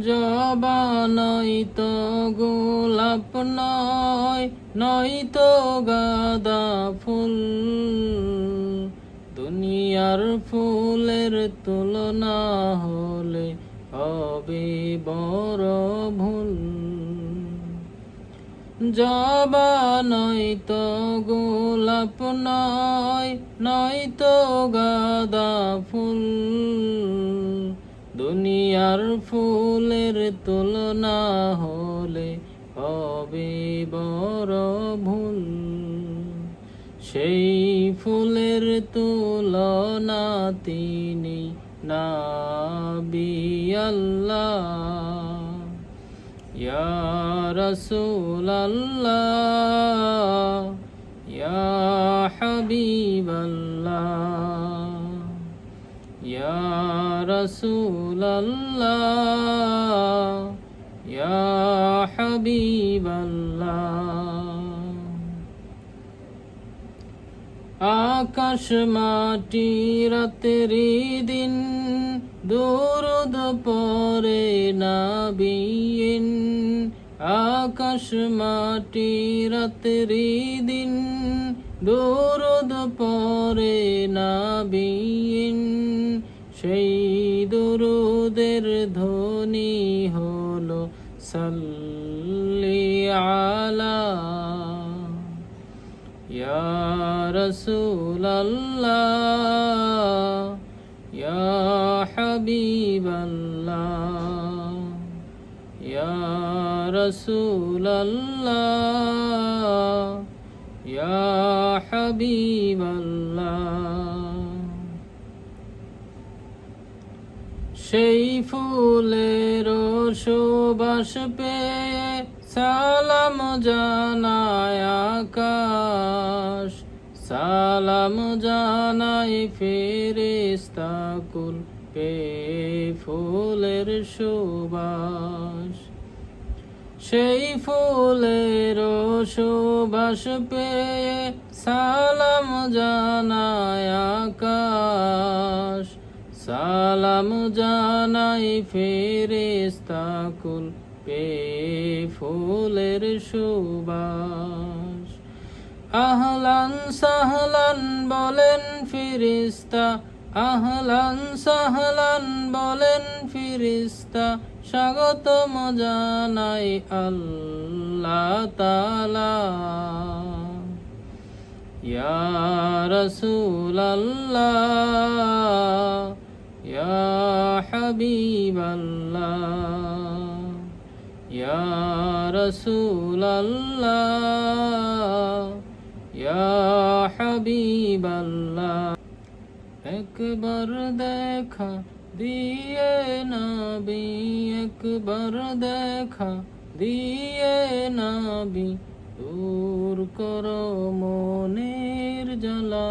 জবা নয়তো গোলাপ নয় নয়তো গাদা ফুল। দুনিয়ার ফুলের তুলনা হলে হবে বড় ভুল। জবা নয়তো গোলাপ নয় নয়তো গাদা ফুল। দুনিয়ার ফুলের তুলনা হলে হবে বড় ভুল। সেই ফুলের তুলনা তিনি নাবি আল্লাহ। ইয়া রসুল আল্লাহ ইয়া হাবিব রসুল আল্লাহ ইয়া হাবিব আল্লাহ আকাশ মাটি রাতেরি দিন, দুরুদ পরে নাবিন আকাশ মাটি রাতেরি দিন, দুরুদ পরে নাবিন সেই দুরুদের ধ্বনি হলো সাল্লি আলা ইয়া রাসূলুল্লাহ ইয়া হাবিবাল্লাহ ইয়া রাসূলুল্লাহ ইয়া সেই ফুলের সুবাস পেয়ে সালাম জানায় আকাশ। সালাম জানাই ফেরেস্তাকুল পে ফুলের সুবাস। সেই ফুলের সুবাস পেয়ে সালাম জানায় আকাশ। সালাম জানাই ফেরেস্তাকুল পে ফুলের সুবাস। আহলান সাহলান বলেন ফিরিস্তা আহলান সাহলান বলেন ফিরিস্তা স্বাগত জানাই আল্লাহ তালা ইয়া রসুল আল্লাহ হাবিব আল্লাহ ইয়া রসুল আল্লাহ ইয়া হাবিব আল্লাহ একবার দেখা দিয়ে নবী, একবার দেখা দিয়ে নবী। দূর করো মনের জ্বালা।